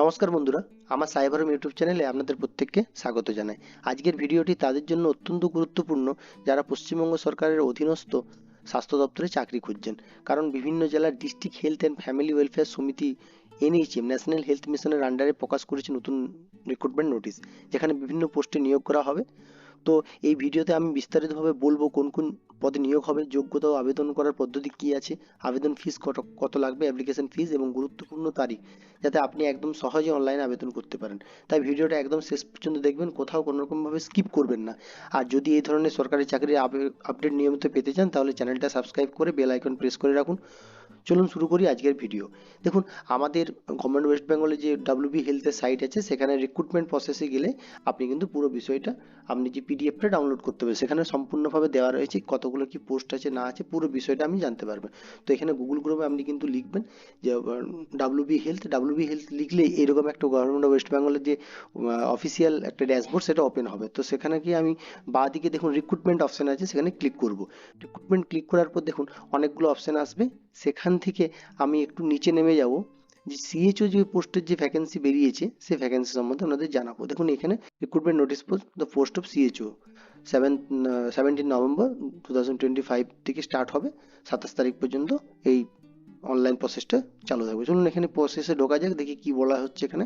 নমস্কার বন্ধুরা, আমার সাইবারম ইউটিউব চ্যানেলে আপনাদের প্রত্যেককে স্বাগত জানাই। আজকের ভিডিওটি তাদের জন্য অত্যন্ত গুরুত্বপূর্ণ যারা পশ্চিমবঙ্গ সরকারের অধীনস্থ স্বাস্থ্য দপ্তরে চাকরি খুঁজছেন। কারণ বিভিন্ন জেলার district health and family welfare সমিতি এনএইচএম ন্যাশনাল হেলথ মিশনের আন্ডারে প্রকাশ করেছে নতুন রিক্রুটমেন্ট নোটিশ যেখানে বিভিন্ন পোস্টে নিয়োগ করা হবে। তো এই ভিডিওতে আমি বিস্তারিতভাবে বলব কোন কোন পদে নিয়োগ হবে, যোগ্যতা ও আবেদন করার পদ্ধতি কি আছে? আবেদন ফিস কত কত লাগবে? অ্যাপ্লিকেশন ফিস এবং গুরুত্বপূর্ণ তারিখ, যাতে আপনি একদম সহজে অনলাইনে আবেদন করতে পারেন। তাই ভিডিওটা একদম শেষ পর্যন্ত দেখবেন, কোথাও কোনো রকমভাবে স্কিপ করবেন না। আর যদি এই ধরনের সরকারি চাকরির আপডেট নিয়মিত পেতে চান, তাহলে চ্যানেলটা সাবস্ক্রাইব করে বেল আইকন প্রেস করে রাখুন। চলুন শুরু করি আজকের ভিডিও দেখুন, আমাদের গভর্নমেন্ট ওয়েস্ট বেঙ্গলে যে ডাব্লিউবি হেলথের সাইট আছে, সেখানে রিক্রুটমেন্ট প্রসেসে গেলে আপনি কিন্তু পুরো বিষয়টা, আপনি যে পিডিএফটা ডাউনলোড করতে হবে, সেখানে সম্পূর্ণভাবে দেওয়া রয়েছে কতগুলো কি পোস্ট আছে, না আছে, পুরো বিষয়টা আপনি জানতে পারবেন। তো এখানে গুগল ক্রোমে আপনি কিন্তু লিখবেন যে ডাব্লিউবি হেলথ ডাব্লিউবি হেলথ লিখলে এরকম একটা গভর্নমেন্ট ওয়েস্ট বেঙ্গলের যে অফিসিয়াল একটা ড্যাশবোর্ড সেটা ওপেন হবে। তো সেখানে গিয়ে আমি বাঁ দিকে দেখুন রিক্রুটমেন্ট অপশান আছে, সেখানে ক্লিক করব। রিক্রুটমেন্ট ক্লিক করার পর দেখুন, অনেকগুলো অপশান আসবে। সেখান থেকে আমি একটু নিচে নেমে যাব। যে সিএচও যে পোস্টের যে ভ্যাকেন্সি বেরিয়েছে সেই ভ্যাকেন্সি সম্বন্ধে আপনাদের জানাব। দেখুন, এখানে recruitment notice post the post of CHO seven seventeen November two thousand twenty five থেকে স্টার্ট হবে, সাতাশ তারিখ পর্যন্ত এই অনলাইন প্রসেসটা চালু থাকবে। চলুন এখানে প্রসেসে ঢোকা যাক, দেখি কি বলা হচ্ছে এখানে।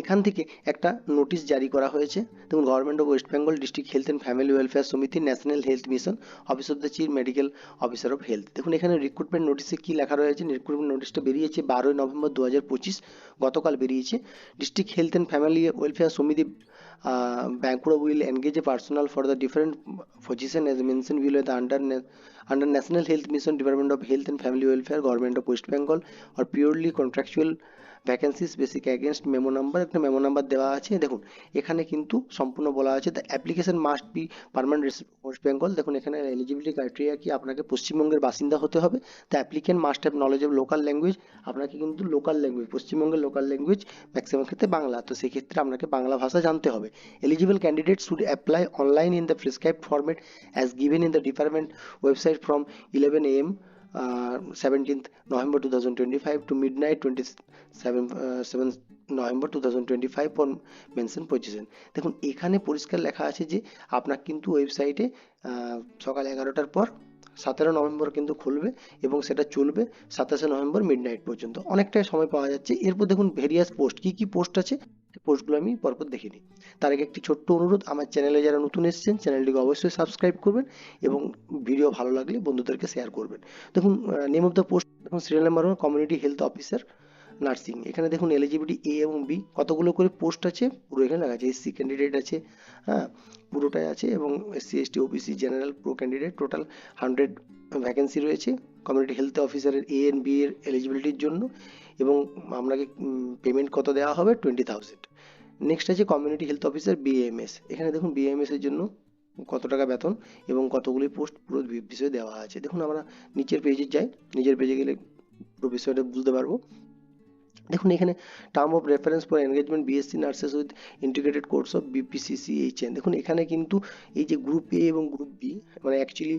এখান থেকে একটা নোটিশ জারি করা হয়েছে। দেখুন government of West Bengal district health and family welfare সমিতি national health mission office of the chief medical officer of health দেখুন, এখানে রিক্রুটমেন্ট নোটিশে কি লেখা রয়েছে? রিক্রুটমেন্ট নোটিশটা বেরিয়েছে বারোই নভেম্বর দুহাজার পঁচিশ, গতকাল বেরিয়েছে। District health and family welfare সমিতি uh, will engage a personnel for the different position as mentioned below the under under National Health Mission Department of Health and Family Welfare Government of West Bengal or purely contractual vacancies basic against memo number একটা memo number দেওয়া আছে, দেখুন, এখানে কিন্তু সম্পূর্ণ বলা আছে the application must be permanent West Bengal দেখুন, এখানে এলিজিবিলিটি ক্রাইটেরিয়া কি, আপনাকে পশ্চিমবঙ্গের বাসিন্দা হতে হবে the applicant must have knowledge of local language আপনাকে কিন্তু লোকাল ল্যাঙ্গুয়েজ পশ্চিমবঙ্গের লোকাল ল্যাঙ্গুয়েজ ম্যাক্সিমাম ক্ষেত্রে বাংলা, তো সেক্ষেত্রে আপনাকে বাংলা ভাষা জানতে হবে eligible candidate should apply online in the prescribed format as given in the department website from eleven M twenty five to midnight twenty seven seven November two thousand twenty five for mention position দেখুন, এখানে পরিষ্কার লেখা আছে যে আপনার কিন্তু ওয়েবসাইটে সকাল এগারোটার পর সতেরো নভেম্বর কিন্তু খুলবে এবং সেটা চলবে সাতাশে নভেম্বর মিড পর্যন্ত। অনেকটাই সময় পাওয়া যাচ্ছে। এরপর দেখুন ভেরিয়াস পোস্ট কী কী পোস্ট আছে? পোস্টগুলো আমি পরপর দেখে নিই। তার আগে একটি ছোট্ট অনুরোধ, আমার চ্যানেলে যারা নতুন এসেছেন, চ্যানেলটিকে অবশ্যই সাবস্ক্রাইব করবেন এবং ভিডিও ভালো লাগলে বন্ধুদেরকে শেয়ার করবেন। দেখুন নেম অফ দ্য পোস্ট দেখুন serial number one community health officer nursing এখানে দেখুন এলিজিবিলিটি এ এবং বি কতগুলো করে পোস্ট আছে, পুরো এখানে লেখা আছে এসসি ক্যান্ডিডেট আছে হ্যাঁ পুরোটাই আছে এবং SC ST OBC general pro candidate total hundred vacancy রয়েছে। কমিউনিটি হেলথ অফিসারের এ এন বি এর এলিজিবিলিটির জন্য। এবং আপনাকে পেমেন্ট কত দেওয়া হবে? টোয়েন্টি থাউজেন্ড নেক্সট আছে কমিউনিটি হেলথ অফিসার বিএমএস এখানে দেখুন বিএমএস এর জন্য কত টাকা বেতন এবং কতগুলি পোস্ট পুরো বিষয়ে দেওয়া আছে। দেখুন আমরা নিচের পেজে যাই। নিচের পেজে গেলে পুরো বিষয়টা বুঝতে পারব। দেখুন এখানে term of reference for engagement BSc nurses with integrated course of BPCC HN দেখুন এখানে কিন্তু এই যে গ্রুপ এ এবং গ্রুপ বি মানে অ্যাকচুয়ালি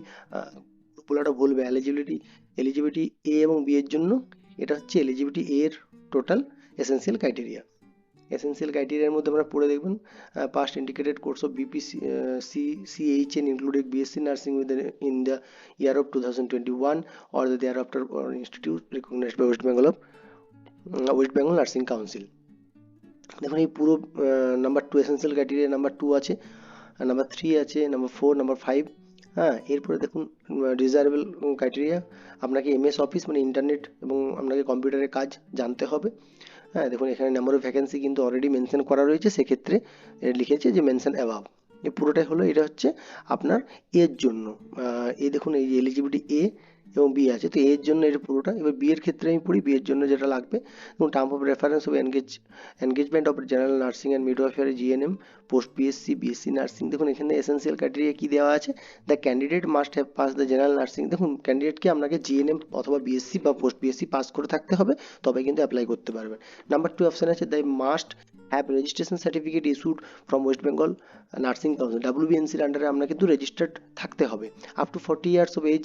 গ্রুপগুলোটা বলবে এলিজিবিলিটি এলিজিবিলিটি এ এবং বি এর জন্য এটা হচ্ছে এলিজিবিলিটি এর টোটাল এসেন্সিয়াল ক্রাইটেরিয়া এসেন্সিয়াল ক্রাইটেরিয়ার মধ্যে আমরা পড়ে দেখবেন past indicated course of BPC C CH N included BSc nursing with in the year of two thousand twenty one or the there after institute recognised by West Bengal of West Bengal nursing council দেখুন এই পুরো number two essential criteria number two আছে number three আছে number four number five হ্যাঁ এরপরে দেখুন desirable criteria আপনাকে MS office মানে ইন্টারনেট এবং আপনাকে কম্পিউটারের কাজ জানতে হবে। হ্যাঁ দেখুন, এখানে নাম্বার অফ ভ্যাকেন্সি কিন্তু অলরেডি মেনশন করা রয়েছে, সেক্ষেত্রে লিখেছে যে মেনশন অ্যাভাব এই পুরোটাই হলো, এটা হচ্ছে আপনার এর জন্য। এই দেখুন, এই এলিজিবিলিটি এ এবং বি আছে। তো এর জন্য এটা পুরোটা। এবার বি এর ক্ষেত্রে আমি পড়ি। বি এর জন্য যেটা লাগবে এবং term of reference of engage engagement of general nursing and midwifery GNM post BSc BSc nursing দেখুন, এখানে এসেন্সিয়াল ক্রাইটেরিয়া কী দেওয়া আছে? The candidate must have pass the general nursing দেখুন ক্যান্ডিডেটকে আপনাকে জিএনএম অথবা বিএসসি বা পোস্ট বিএসসি পাস করে থাকতে হবে তবে কিন্তু অ্যাপ্লাই করতে পারবেন। নাম্বার টু অপশান আছে the must have registration certificate issued from West Bengal nursing council ডাব্লিউবিএনসির আন্ডারে আপনার কিন্তু রেজিস্টার্ড থাকতে হবে। Up to forty years of age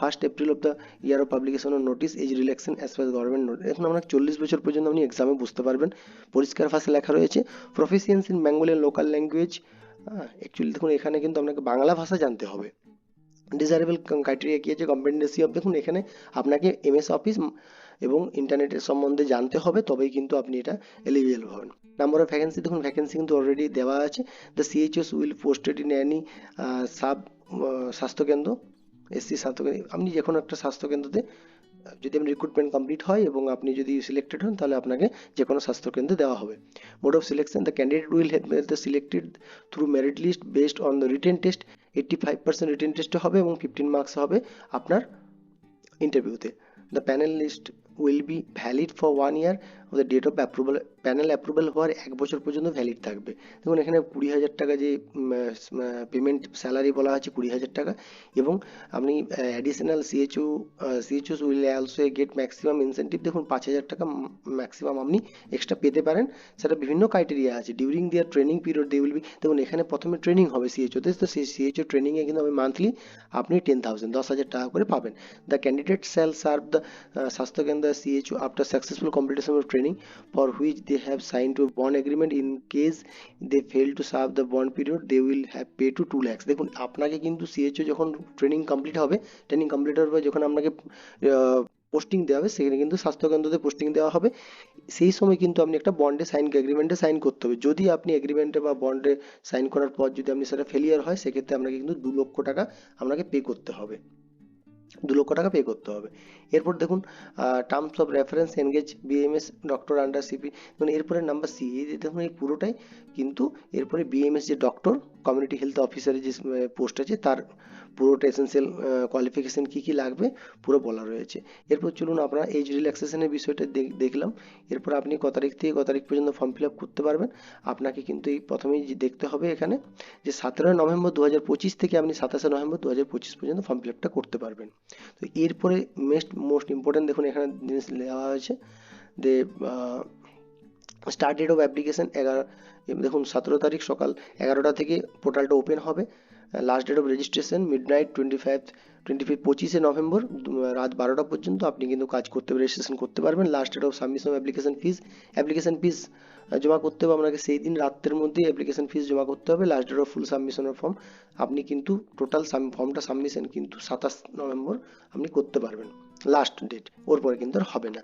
first April of the year of publication of notice age relaxation as per government notice এখন আপনার চল্লিশ বছর পর্যন্ত আপনি এক্সামে বুঝতে পারবেন। পরিষ্কার ভাষায় লেখা রয়েছে proficiency in Bengali local language actually দেখুন, এখানে কিন্তু আপনাকে বাংলা ভাষা জানতে হবে। ডিজারেবল ক্রাইটেরিয়া কি আছে? কম্পিটেন্সি অফ দেখুন, এখানে আপনাকে এমএস অফিস এবং ইন্টারনেটের সম্বন্ধে জানতে হবে, তবেই কিন্তু আপনি এটা এলিজিবল হবেন। নাম্বার অফ ভ্যাকেন্সি দেখুন ভ্যাকেন্সি কিন্তু অলরেডি দেওয়া আছে। The CHS will posted in any sub স্বাস্থ্যকেন্দ্র এসসি স্বাস্থ্যকেন্দ্র আপনি যে কোনো একটা স্বাস্থ্যকেন্দ্রতে যদি আপনি রিক্রুটমেন্ট কমপ্লিট হয় এবং আপনি যদি সিলেক্টেড হন, তাহলে আপনাকে যে কোনো স্বাস্থ্যকেন্দ্রে দেওয়া হবে। Mode of selection the candidate will have the selected through merit list based on the written test eighty five percent written টেস্টে হবে এবং ফিফটিন মার্কস হবে আপনার ইন্টারভিউতে the panel list will be valid for one year the date of approval panel approval হওয়ার এক বছর পর্যন্ত ভ্যালিড থাকবে। দেখুন, এখানে কুড়ি হাজার টাকা যে পেমেন্ট স্যালারি বলা আছে কুড়ি হাজার টাকা এবং আপনি additional CHO CHOs will also get maximum incentive দেখুন, পাঁচ হাজার টাকা ম্যাক্সিমাম আপনি এক্সট্রা পেতে পারেন। সেটা বিভিন্ন ক্রাইটেরিয়া আছে। During their training period they will be দেখুন, এখানে প্রথমে ট্রেনিং হবে সিএচওতে তো। সেই সিএচও ট্রেনিংয়ে কিন্তু আমি মান্থলি আপনি টেন থাউজেন্ড দশ হাজার টাকা করে পাবেন। The candidate shall serve the স্বাস্থ্যকেন্দ্র CHO after successful competition of training for which they have signed to bond agreement. In case they fail to serve the bond period, they will have pay to 2 lakhs. দেখুন, আপনাকে কিন্তু CHO যখন training complete হবে training complete পর যখন আপনাকে posting দেওয়া হবে, সেখানে কিন্তু স্বাস্থ্যকেন্দ্রতে পোস্টিং দেওয়া হবে। সেই সময় কিন্তু আপনি একটা বন্ডে সাইন এগ্রিমেন্টে সাইন করতে হবে। যদি আপনি এগ্রিমেন্টে বা বন্ডে সাইন করার পর যদি আপনি সেটা ফেলিয়ার হয়, সেক্ষেত্রে আপনাকে কিন্তু দু লক্ষ টাকা আপনাকে পে করতে হবে। দু লক্ষ টাকা পে করতে হবে। এরপর দেখুন terms of reference engage BMS doctor under CP মানে এরপরে নাম্বার সি এই দেখুন, এই পুরোটাই কিন্তু এরপরে বিএমএস যে ডক্টর কমিউনিটি হেলথ অফিসারের যে পোস্ট আছে, তার পুরোটা এসেন্সিয়াল কোয়ালিফিকেশান কী কী লাগবে, পুরো বলা রয়েছে। এরপর চলুন আপনারা এজ রিল্যাক্সেশনের বিষয়টা দেখলাম। এরপর আপনি ক তারিখ থেকে ক তারিখ পর্যন্ত ফর্ম ফিল আপ করতে পারবেন। আপনাকে কিন্তু এই প্রথমেই দেখতে হবে এখানে যে, সতেরোই নভেম্বর দু হাজার পঁচিশ থেকে আপনি সাতাশে নভেম্বর দু হাজার পঁচিশ পর্যন্ত ফর্ম ফিল আপটা করতে পারবেন। তো এরপরে মেস্ট মোস্ট ইম্পর্টেন্ট দেখুন এখানে জিনিস দেওয়া হয়েছে যে স্টার্ট ডেট অফ অ্যাপ্লিকেশন এগারো দেখুন সতেরো তারিখ সকাল এগারোটা থেকে পোর্টালটা ওপেন হবে। Last date of registration midnight twenty five twenty five পঁচিশে নভেম্বর রাত বারোটা পর্যন্ত আপনি কিন্তু কাজ করতে রেজিস্ট্রেশন করতে পারবেন। Last date of submission application fees application fees জমা করতে হবে। আপনাকে সেই দিন রাত্রের মধ্যেই অ্যাপ্লিকেশন ফিস জমা করতে হবে। লাস্ট ডেট অফ ফুল সাবমিশনের ফর্ম আপনি কিন্তু টোটাল ফর্মটা সাবমিশন কিন্তু সাতাশ নভেম্বর আপনি করতে পারবেন। লাস্ট ডেট ওর পরে কিন্তু আর হবে না।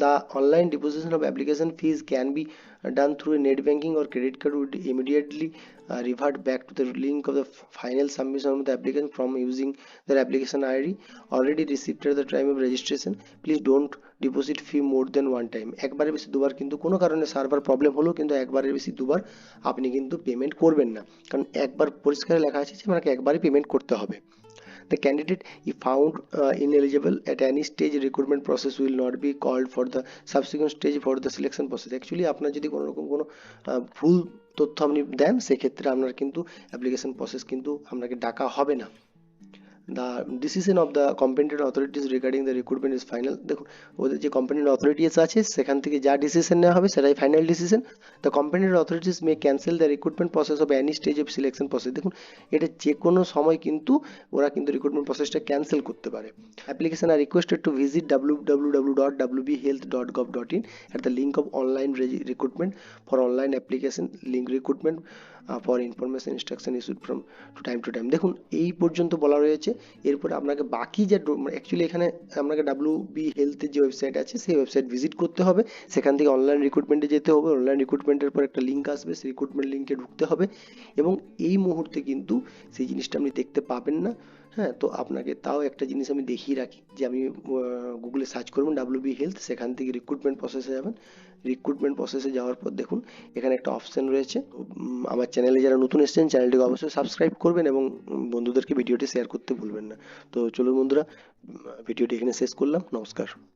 The online deposition of application fees can be done through net banking or credit card would immediately back to the link of the final submission of the application from using their application ID already received at the time of registration. Please don't deposit fee more than one time একবারের বেশি দুবার কিন্তু কোনো কারণে server problem হলো কিন্তু একবারের বেশি দুবার আপনি কিন্তু পেমেন্ট করবেন না। কারণ একবার পরিষ্কার লেখা আছে যে আপনাকে একবারই পেমেন্ট করতে হবে। The candidate if found uh, ineligible at any stage recruitment process will not be called for the subsequent stage for the selection process actually আপনার যদি কোনো রকম কোনো ভুল তথ্য আপনি দেন সেক্ষেত্রে আপনার কিন্তু অ্যাপ্লিকেশন প্রসেস কিন্তু আপনাকে ডাকা হবে না। The decision of the competent authorities regarding the recruitment is final দেখুন, ওদের যে কম্পিটেন্ট অথরিটিস আছে, সেখান থেকে যা ডিসিশন নেওয়া হবে, সেটাই final decision the competent authorities may cancel the recruitment process of any stage of selection process দেখুন, এটা যে কোনো সময় কিন্তু ওরা কিন্তু রিক্রুটমেন্ট প্রসেসটা ক্যান্সেল করতে পারে। Application are requested to visit W W W dot W B health dot gov dot in at the link of online recruitment for online application link recruitment for information instruction issued from time to time time দেখুন, এই পর্যন্ত বলা রয়েছে। এরপরে আপনাকে বাকি যে actually এখানে আপনাকে ডাব্লিউ বি হেলথের যে ওয়েবসাইট আছে, সেই ওয়েবসাইট ভিজিট করতে হবে। সেখান থেকে অনলাইন রিক্রুটমেন্টে যেতে হবে। অনলাইন রিক্রুটমেন্টের পর একটা লিঙ্ক আসবে। সেই রিক্রুটমেন্ট লিঙ্কে ঢুকতে হবে। এবং এই মুহূর্তে কিন্তু সেই জিনিসটা আপনি দেখতে পাবেন না। হ্যাঁ তো আপনাকে তাও একটা জিনিস আমি দেখিয়ে রাখি যে আমি গুগলে সার্চ করবেন ডাব্লিউ বি হেলথ সেখান থেকে রিক্রুটমেন্ট প্রসেসে যাবেন। রিক্রুটমেন্ট প্রসেসে যাওয়ার পর দেখুন, এখানে একটা অপশান রয়েছে। আমার চ্যানেলে যারা নতুন এসেছেন চ্যানেলটিকে অবশ্যই সাবস্ক্রাইব করবেন এবং বন্ধুদেরকে ভিডিওটি শেয়ার করতে ভুলবেন না। তো চলুন বন্ধুরা ভিডিওটি এখানে শেষ করলাম। নমস্কার।